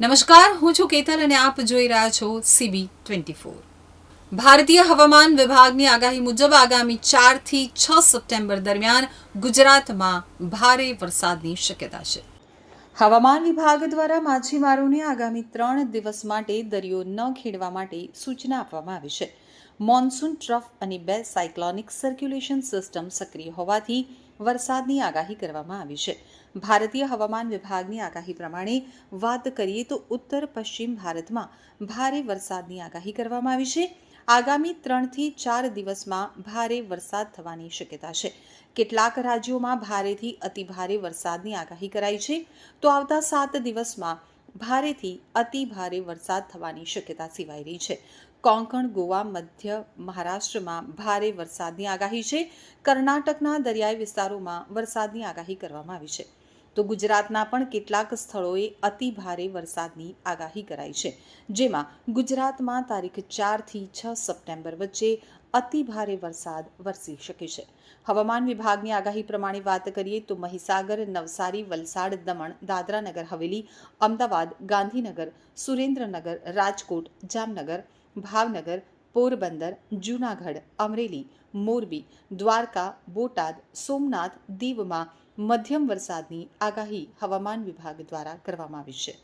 નમસ્કાર, હું છું કેતલ અને આપ જોઈ રહ્યા છો સીબી ટ્વેન્ટી ફોર ભારતીય હવામાન વિભાગની આગાહી મુજબ આગામી ચારથી છ સપ્ટેમ્બર દરમિયાન ગુજરાતમાં ભારે વરસાદની શક્યતા છે. હવામાન વિભાગ દ્વારા માછીમારોને આગામી ત્રણ દિવસ માટે દરિયો ન ખેડવા માટે સૂચના આપવામાં આવી છે. મોન્સૂન ટ્રફ અને બે સાયક્લોનિક સર્ક્યુલેશન સિસ્ટમ સક્રિય હોવાથી વરસાદની આગાહી કરવામાં આવી છે. ભારતીય હવામાન વિભાગની આગાહી પ્રમાણે વાત કરીએ તો ઉત્તર પશ્ચિમ ભારતમાં ભારે વરસાદની આગાહી કરવામાં આવી છે. આગામી ત્રણથી ચાર દિવસમાં ભારે વરસાદ થવાની શક્યતા છે. કેટલાક રાજ્યોમાં ભારેથી અતિભારે વરસાદની આગાહી કરાઈ છે. તો આવતા સાત દિવસમાં ભારેથી અતિ ભારે વરસાદ થવાની શક્યતા સેવાઈ રહી છે. કોંકણ, ગોવા, મધ્ય મહારાષ્ટ્રમાં ભારે વરસાદની આગાહી છે. કર્ણાટકના દરિયાઈ વિસ્તારોમાં વરસાદની આગાહી કરવામાં આવી છે. તો ગુજરાતના પણ કેટલાક સ્થળોએ અતિ ભારે વરસાદની આગાહી કરાઈ છે. જેમાં ગુજરાતમાં તારીખ ચારથી છ સપ્ટેમ્બર વચ્ચે અતિ ભારે વરસાદ વરસી શકે છે. હવામાન વિભાગની આગાહી પ્રમાણે વાત કરીએ તો મહીસાગર, નવસારી, વલસાડ, દમણ દાદરાનગર હવેલી, અમદાવાદ, ગાંધીનગર, સુરેન્દ્રનગર, રાજકોટ, જામનગર, ભાવનગર, પોરબંદર, જૂનાગઢ, અમરેલી, મોરબી, દ્વારકા, બોટાદ, સોમનાથ, દીવમાં મધ્યમ વરસાદની આગાહી હવામાન વિભાગ દ્વારા કરવામાં આવી છે.